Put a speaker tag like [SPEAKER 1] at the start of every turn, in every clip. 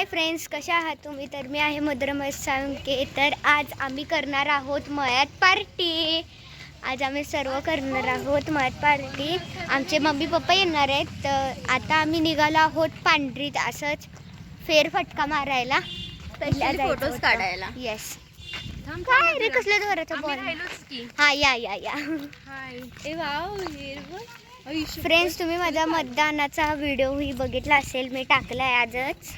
[SPEAKER 1] Hi friends कशा आहात तुम्ही? तर मी आहे मधुरमय साळुंके. तर आज आम्ही करणार आहोत मळ्यात पार्टी आज आम्ही सर्व करणार आहोत मळ्यात पार्टी आमचे मम्मी पप्पा येणार आहेत. तर आता आम्ही निघालो आहोत पांढरीत असंच फेरफटका मारायला.
[SPEAKER 2] फोटोज काढायला.
[SPEAKER 1] येस काय रे कसल्या धराचं बॉल हा या या या. फ्रेंड्स तुम्ही माझा मतदानाचा व्हिडिओही बघितला असेल. मी टाकला आहे आजच.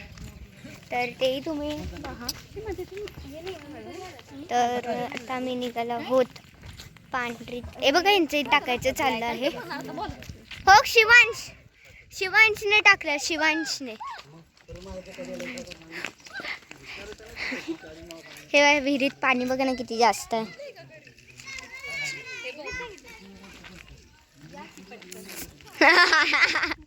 [SPEAKER 1] तर तेही तुम्ही पहा. तर आता मी निघाला होत पांढरी हे बघा यांचं टाकायचं चाललं आहे. हो शिवांश. शिवांशने टाकलं शिवांशने. हे विहिरीत पाणी बघा ना किती जास्त आहे.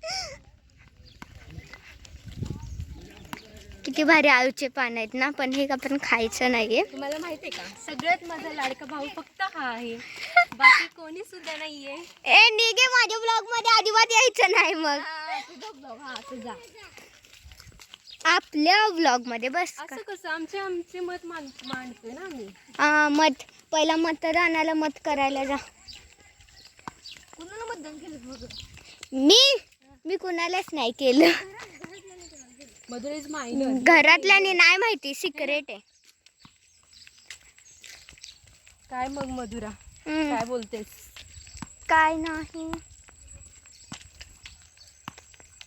[SPEAKER 1] किती भारी आळूचे पान आहेत ना पण हे आपण खायचं नाहीये.
[SPEAKER 2] तुम्हाला माहितीये का? सगळ्यात माझा लाडका भाऊ फक्त हा आहे. बाकी कोणी सुद्धा नाहीये.
[SPEAKER 1] ए निघे माझ्या ब्लॉगमध्ये अजिबात यायचं नाही मग.
[SPEAKER 2] हा, तुझा vlog, हा तुझा.
[SPEAKER 1] आपल्या ब्लॉगमध्ये बस का?
[SPEAKER 2] असं कसं आमचे आमचे मत मान मांडतोय ना आम्ही.
[SPEAKER 1] हा, मत पहिला मतदानाला मत करायला जा.
[SPEAKER 2] कुणाला मतदान केलं
[SPEAKER 1] मी? मी कुणालाच नाही केलं.
[SPEAKER 2] मधुर इज मायनर
[SPEAKER 1] घरातल्यानी नाही माहिती सिक्रेट आहे.
[SPEAKER 2] काय मग मधुरा?
[SPEAKER 1] हम्म,
[SPEAKER 2] काय बोलतेस?
[SPEAKER 1] काय नाही.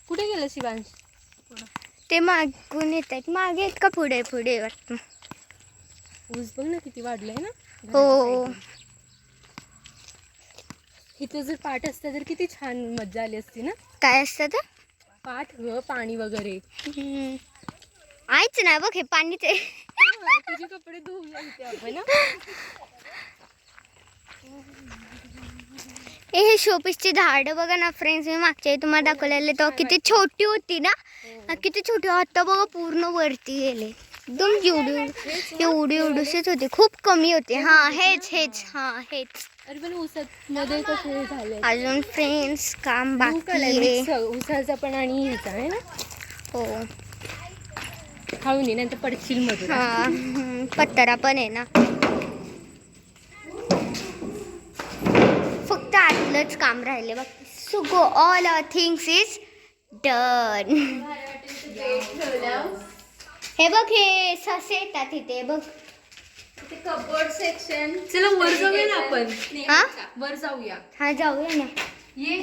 [SPEAKER 2] कुठे गेलं शिवांश?
[SPEAKER 1] ते मागून येत आहेत मागे आहेत का पुढे पुढे वाटतं.
[SPEAKER 2] ऊस बघ ना किती वाढलंय ना.
[SPEAKER 1] हो.
[SPEAKER 2] इथं जर पाठ असतं तर किती छान मज्जा आली असती ना.
[SPEAKER 1] काय असतं
[SPEAKER 2] पाठ ग पाणी वगैरे.
[SPEAKER 1] आहेच ना बघ हे पाणीच. आहे
[SPEAKER 2] हा, तुझे कपडे धुवून इथे आपण ना
[SPEAKER 1] ए, हे शोपीसची झाडं बघा ना फ्रेंड्स मी मागच्या तुम्हाला दाखवलेले तेव्हा किती छोटी होती ना? हा, किती छोटी आता बघा पूर्ण वरती गेले. एकदम एवढी एवढी एवढीशीच होती. खूप कमी होते. हा हेच हेच. हा हेच.
[SPEAKER 2] अरे पण ऊसात मध्ये कसं झालंय?
[SPEAKER 1] अजून फ्रेंड्स काम बाकी आहे.
[SPEAKER 2] ऊसाचा पण आणि ह्याचा आहे ना?
[SPEAKER 1] हो.
[SPEAKER 2] खाऊन ये नंतर पडशील
[SPEAKER 1] हा हम्म, पत्रा पण आहे ना. फक्त आतलंच काम राहिले बघ. So go all a things is done हे बघ हे ससे येतात इथे बघ.
[SPEAKER 2] कपबोर्ड सेक्शन चला वर जाऊया ना आपण.
[SPEAKER 1] हा?
[SPEAKER 2] वर जाऊया.
[SPEAKER 1] हा जाऊया ना.
[SPEAKER 2] ये.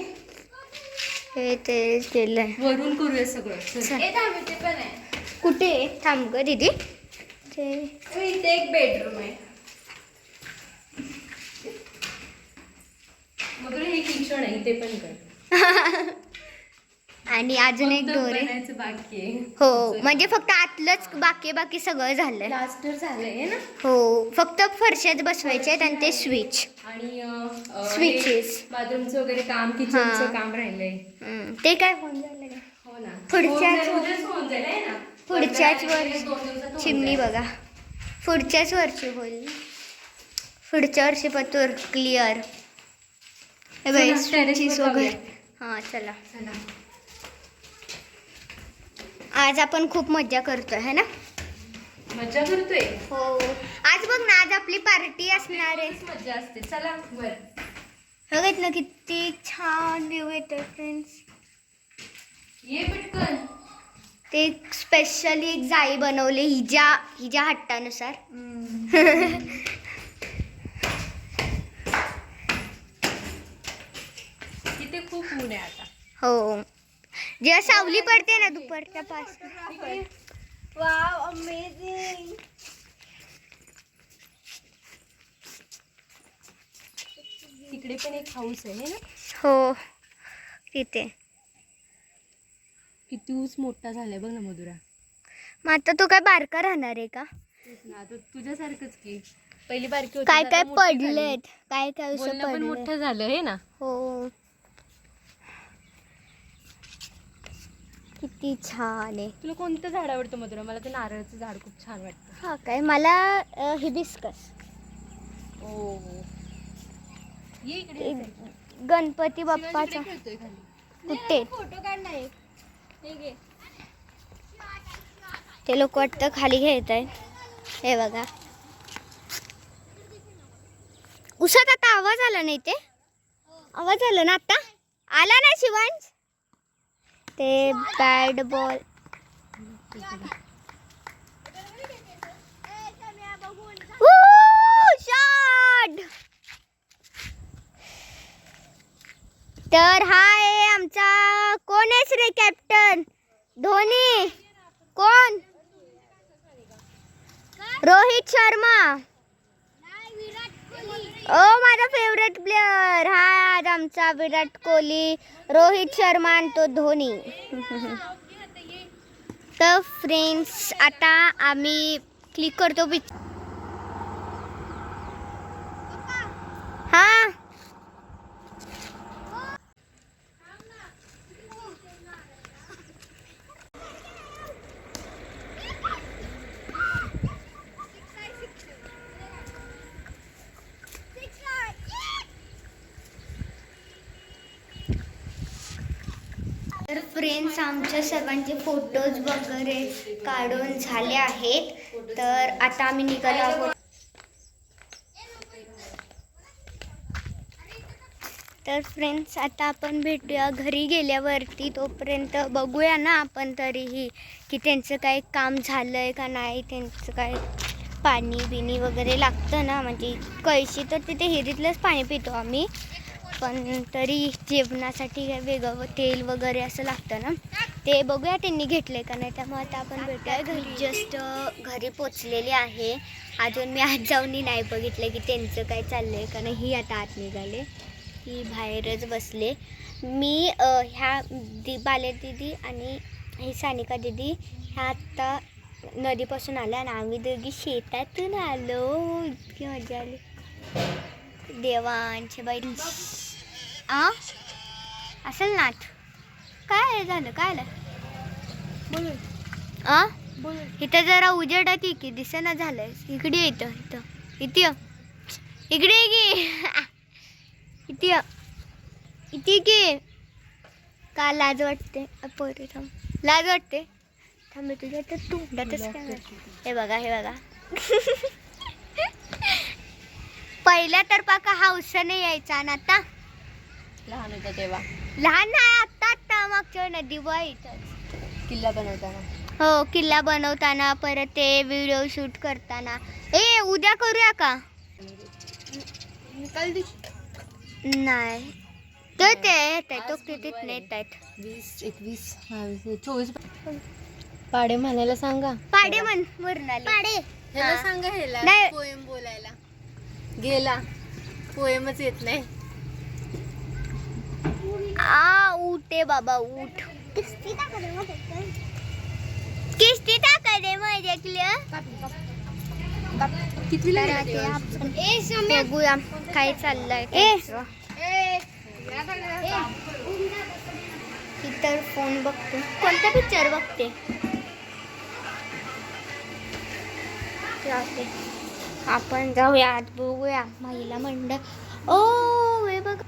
[SPEAKER 1] हे ते केलंय.
[SPEAKER 2] वरून करूया सगळं.
[SPEAKER 1] चल.
[SPEAKER 2] पण आहे.
[SPEAKER 1] कुठे? आहे? थांब ग दीदी. ते
[SPEAKER 2] इथे एक बेडरूम आहे. मग हे किचन आहे इथे पण कर.
[SPEAKER 1] आणि अजून एक
[SPEAKER 2] फक्त
[SPEAKER 1] डोर आहे.
[SPEAKER 2] बनायचं बाकी आहे.
[SPEAKER 1] हो म्हणजे फक्त आतलंच बाकी बाकी सगळं झालंय.
[SPEAKER 2] प्लास्टर झालंय ना?
[SPEAKER 1] हो फक्त फरशाच बसवायचे आहेत आणि ते स्विच
[SPEAKER 2] आणि अं, अं,
[SPEAKER 1] Switches.
[SPEAKER 2] हे बाथरूमचं वगैरे काम किचनचं
[SPEAKER 1] हा.
[SPEAKER 2] काम राहिलंय.
[SPEAKER 1] ते काय होऊन झालं का?
[SPEAKER 2] हो ना.
[SPEAKER 1] पुढच्याच-
[SPEAKER 2] होऊन जाईल, उद्याच होऊन जाईल आहे ना?
[SPEAKER 1] पुढच्याच
[SPEAKER 2] पंधरा
[SPEAKER 1] वर
[SPEAKER 2] दिवसात होऊन
[SPEAKER 1] चिमणी. बघा. पुढच्याच वर्षी होईल. पुढच्या वर्षी पतूर क्लिअर हे बाई switches वगैरे. हां चला.
[SPEAKER 2] चला.
[SPEAKER 1] आज आपण खूप मज्जा करतोय है ना?
[SPEAKER 2] मज्जा करतोय?
[SPEAKER 1] हो. आज बघ ना आज आपली पार्टी असणार आहे.
[SPEAKER 2] मज्जा असते. चला वर.
[SPEAKER 1] बघत ना किती छान व्ह्यू येतोय फ्रेंड्स
[SPEAKER 2] ये पटकन.
[SPEAKER 1] ते स्पेशली एक जाळी बनवली हिच्या हिच्या हट्टानुसार.
[SPEAKER 2] तिथे खूप ऊन आहे आता.
[SPEAKER 1] हो. जेव्हा सावली पडते ना दुपारच्या पास.
[SPEAKER 2] वाव अमेझिंग तिकडे पण एक हाऊस आहे ना?
[SPEAKER 1] हो तिथे.
[SPEAKER 2] किती ऊस मोठा झालाय बघ ना मधुरा.
[SPEAKER 1] मग आता तो काय बारका राहणार आहे का?
[SPEAKER 2] आता तुझ्यासारखंच की. पहिली बारकी होती
[SPEAKER 1] काय
[SPEAKER 2] आता
[SPEAKER 1] काय
[SPEAKER 2] मोठी झाली.
[SPEAKER 1] पडलेत? काय काय
[SPEAKER 2] बोलणं पण
[SPEAKER 1] पडलंय
[SPEAKER 2] मोठं झालं हे ना?
[SPEAKER 1] हो. किती छान आहे.
[SPEAKER 2] तुला कोणतं झाड आवडतं मधुरा? मला ते नारळाचं झाड खूप छान वाटतं.
[SPEAKER 1] हा काय मला हिबिस्कस.
[SPEAKER 2] ओ. ये इकडे या.
[SPEAKER 1] गणपती
[SPEAKER 2] शिवाजी
[SPEAKER 1] बाप्पाचा.
[SPEAKER 2] इकडे खेळतोय खाली.
[SPEAKER 1] कुठे
[SPEAKER 2] फोटो काढ ना एक. हे घे.
[SPEAKER 1] ते लोक वाटतं खाली घेत आहे हे बघा. उसात आता आवाज आला नाही ते? आवाज आला ना आता? आला ना शिवांश? ते बॅट बॉल तर हा आहे आमचा कोण आहेस रे कॅप्टन धोनी. कोण? रोहित शर्मा. ओ माझा फेवरेट प्लेअर हा आज आमचा विराट कोहली रोहित शर्मा आणि तो धोनी. तर फ्रेंड्स आता आम्ही क्लिक करतो पिक्चर हा तर फ्रेंड्स आमच्या सर्वांचे फोटोज वगैरे काढून झाले आहेत. तर आता आम्ही निघालो आहोत. तर फ्रेंड्स आता आपण भेटूया घरी गेल्यावरती. तोपर्यंत बघूया ना आपण तरीही की त्यांचं काय काम झालं आहे का नाही त्यांचं काय पाणी बिणी वगैरे लागतं ना. म्हणजे कळशी तर तिथे हिरीतलंच पाणी पितो आम्ही. पण तरी जेवणासाठी काय वेगळं तेल वगैरे असं लागतं ना. ते बघूया त्यांनी घेतले का नाही. त्यामुळे आता आपण भेटूया घरी. जस्ट घरी पोचलेले आहे. अजून मी आज जाऊन नाही बघितलं की त्यांचं काय चाललं आहे का नाही. ही आता आत निघाले. ही बाहेरच बसले. मी ह्या दि बाले दिदी आणि ही सानिका दिदी ह्या आत्ता नदीपासून आल्या आणि आम्ही दोघी शेतातून आलो. इतकी मजा आली. देवांचे बाई. आ? असेल नाथ? काय झालं? काय आलं? आ? इथं जरा उजेडात ये की दिसेना झालंय. इकडे ये इथं इथं. इथे ये. इकडे ये की. इथे ये. इथे ये की. का लाज वाटते? अ, पोरी थांब. लाज वाटते? थांब मी तुझ्या तर तोंडातच काय. हे बघा हे बघा. पहिल्या तर पाका हौसाने यायचा आणि आता?
[SPEAKER 2] लहान होता तेव्हा.
[SPEAKER 1] लहान नाही आत्ता आत्ता मागच्या वेळी दिवाळीतच
[SPEAKER 2] किल्ला बनवताना.
[SPEAKER 1] हो किल्ला बनवताना परत ते व्हिडिओ शूट करताना. ए उद्या करूया का? नाही. तो ते येत आहे. तो कितीत नेत आहेत?
[SPEAKER 2] वीस एकवीस बावीस चोवीस. पाडे म्हणायला सांगा.
[SPEAKER 1] पाडे म्हण वरून पाडे.
[SPEAKER 2] ह्याला सांगा ह्याला
[SPEAKER 1] नाही.
[SPEAKER 2] पोएम बोलायला. गेला. पोएमच येत नाही.
[SPEAKER 1] आ उठे बाबा उठ. किस्ती क्लिअर
[SPEAKER 2] किती
[SPEAKER 1] तर आता आपण बघूया काय चाललंय. इतर फोन बघतो. कोणता पिक्चर बघते. आपण जाऊया आत बघूया. महिला मंडळ. ओ हे बघ.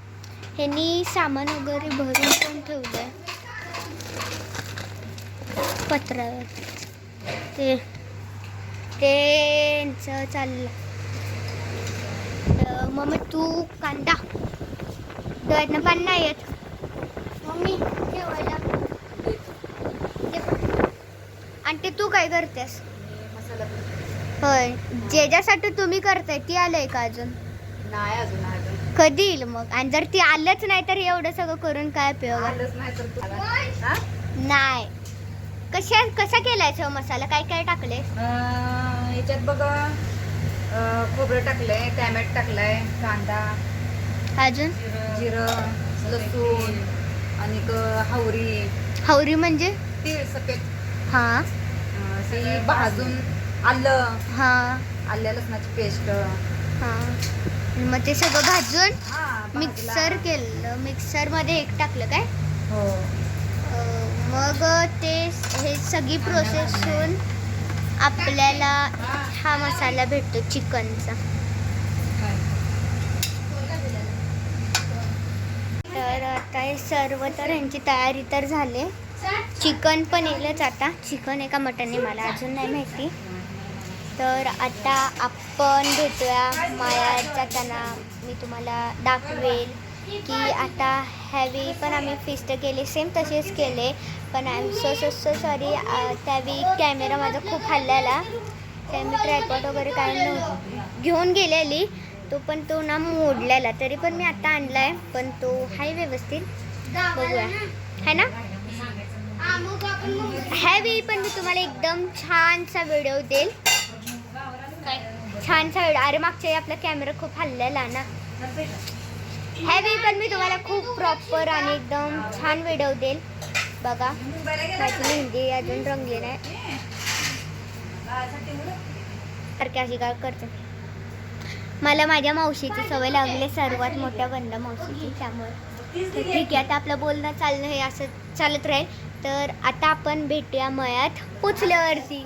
[SPEAKER 1] ह्यांनी सामान वगैरे भरून पण ठेवलंय. पत्रावर ते त्यांचं चाललं. मम्मी तू कांदा. डोळ्यातनं पाणी नाही येत. मम्मी ठेवायला. आणि ते तू काय करतेस? होय. ज्याच्यासाठी तुम्ही करताय ती आलंय का अजून?
[SPEAKER 2] नाही अजून
[SPEAKER 1] कधी येईल मग? आणि जर ती आलंच नाही तर एवढं सगळं करून काय उपयोग? आहे?
[SPEAKER 2] आलंच नाही तर तू- हा?
[SPEAKER 1] नाही. कशा कसा केलाय तो मसाला? काय काय टाकले
[SPEAKER 3] अं, याच्यात बघा अं, खोबरं टाकलंय टॅमॅटो टाकलाय कांदा
[SPEAKER 1] अजून?
[SPEAKER 3] जिरं लसूण आणि क- हावरी.
[SPEAKER 1] हवरी म्हणजे?
[SPEAKER 3] तीळ सफेद.
[SPEAKER 1] हा.
[SPEAKER 3] अं, ते भाजून आलं.
[SPEAKER 1] हा.
[SPEAKER 3] आल्या लसणाची पेस्ट.
[SPEAKER 1] हा. मग ते सगळं भाजून. मिक्सर केलं. मिक्सरमध्ये एक टाकलं काय?
[SPEAKER 3] हो.
[SPEAKER 1] मग ते हे सगळी प्रोसेस होऊन आपल्याला हा मसाला भेटतो चिकनचा. तर आता हे सर्व तर ह्यांची तयारी तर झाली. चिकन पण येईलच आता. चिकन आहे का मटन मला अजून नाही माहिती. तर आता आपण भेटूया मायात जाताना मी तुम्हाला दाखवेल की आता ह्यावेळी पण आम्ही फिस्ट केले. सेम तसेच केले. पण I am so so so sorry त्यावेळी कॅमेरा माझा खूप हल्ल्याला. त्या मी ट्रायपॉट वगैरे काय न घेऊन गेलेली. तो पण तो ना मोडलेला. तरी पण मी आता आणला आहे पण तो आहे व्यवस्थित. बघूया. है ना? ह्यावेळी पण मी तुम्हाला एकदम छानसा व्हिडिओ देईल. छान छान. अरे मागच्या आपला कॅमेरा खूप हल्लेला ना. हॅवी पण मी तुम्हाला खूप प्रॉपर आणि एकदम छान व्हिडिओ देईल. बघा. माझी मेहंदी अजून रंगली नाही सारखी अशी काय करते. मला माझ्या मावशीची सवय लागली सर्वात मोठ्या बंद मावशीची त्यामुळे. ठीक आहे आता आपलं बोलणं चालणं हे असं चालत राहील. तर आता आपण भेटूया मयात पोचल्यावरती.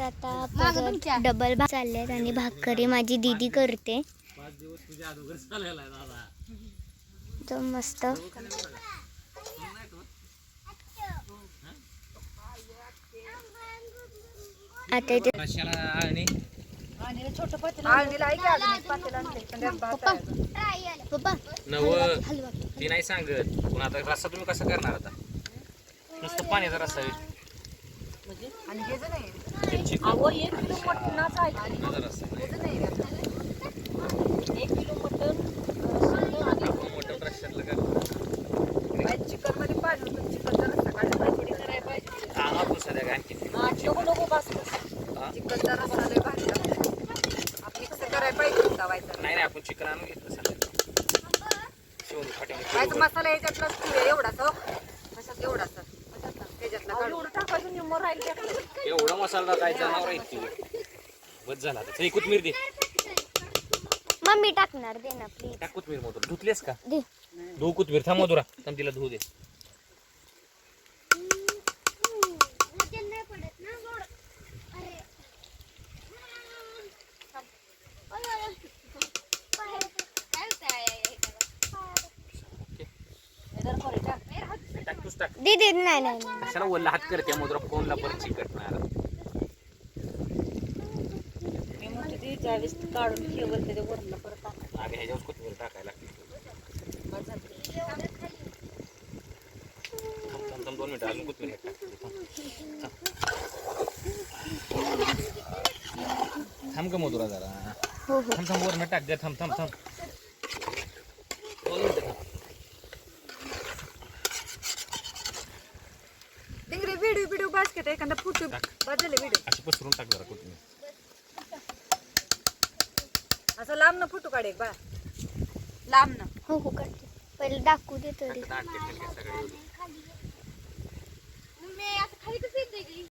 [SPEAKER 1] आता परत डबल भाग चाललेत आणि भाकरी माझी दीदी करते. मस्त. आता इथे
[SPEAKER 4] ती नाही सांगत. पण आता रस्सा तुम्ही कसा करणार आता? नुसतं.
[SPEAKER 3] आणि हे जर नाही
[SPEAKER 4] ते चिकन
[SPEAKER 2] अहो एक किलो मटणाचा आहे
[SPEAKER 4] पाण्याचा रस्सा नाही.
[SPEAKER 3] हे जर नाही
[SPEAKER 2] एक किलो मटण समजा आणि
[SPEAKER 4] आपण मोठं रश्श्यातलं करणार.
[SPEAKER 3] चिकनमध्ये पाणी होतं चिकन जर रस्सा काढला पाहिजे
[SPEAKER 2] थोडी करायला पाहिजे
[SPEAKER 4] हा, आपण सध्या काय आणखी
[SPEAKER 2] हा, नको नको बस बस.
[SPEAKER 4] हा?
[SPEAKER 3] चिकनचा रस्सा लय भारी लागतो आपण कसं करायला पाहिजे लावायचं
[SPEAKER 4] नाही नाही आपण चिकन आणून घेतलं सध्या शिवून
[SPEAKER 3] कायचा
[SPEAKER 4] फाट्यामध्ये
[SPEAKER 3] मसाला याच्यातला एवढाच हो कशात एवढाच त्याच्यातला
[SPEAKER 2] अहो,
[SPEAKER 3] काढून
[SPEAKER 2] एवढं टाकायचं निम्मं राहील त्यातलं.
[SPEAKER 4] एवढा मसाला काय जनावर आहे की बस झाला आता. चल, कोथमीर दे.
[SPEAKER 1] मम्मी टाकणार दे ना प्लीज
[SPEAKER 4] टाक कोथमीर मधुरा धुतलेस का?
[SPEAKER 1] दे.
[SPEAKER 4] धुऊ कोथमीर थांब मधुरा. थांब तिला धुऊ दे.
[SPEAKER 2] टाक.
[SPEAKER 4] तूच टाक
[SPEAKER 1] दे दे नाही नाही नाही.
[SPEAKER 4] कशाला हात करते मधुरा फोनला परत चिकटणार
[SPEAKER 2] मी म्हणते ते ज्यावेळेस काढून ठेवल त्याच्या वरला परत टाकायचं.
[SPEAKER 4] आगे ह्याच्यावर कोथमीर टाकायला लागते.
[SPEAKER 2] झालं.
[SPEAKER 4] दोन मिनिटं. अजून टाक. थांब. का मधुरा जरा.
[SPEAKER 1] हो हो.
[SPEAKER 4] थांब थांब वरनं टाक द्या थांब थांब थांब. दोन मिनिटं थांब.
[SPEAKER 3] डिंगरे व्हिडिओ व्हिडिओ बास्केट एखादा फुटू बदलले व्हिडिओ
[SPEAKER 4] अशी पसरून टाक जरा कोथमीर
[SPEAKER 3] असं लांब ना फोटो काढ एक बा लांब ना
[SPEAKER 1] हो हो काढते. पहिले दाखवू दे तरी.
[SPEAKER 4] मी असं खाली कसं येते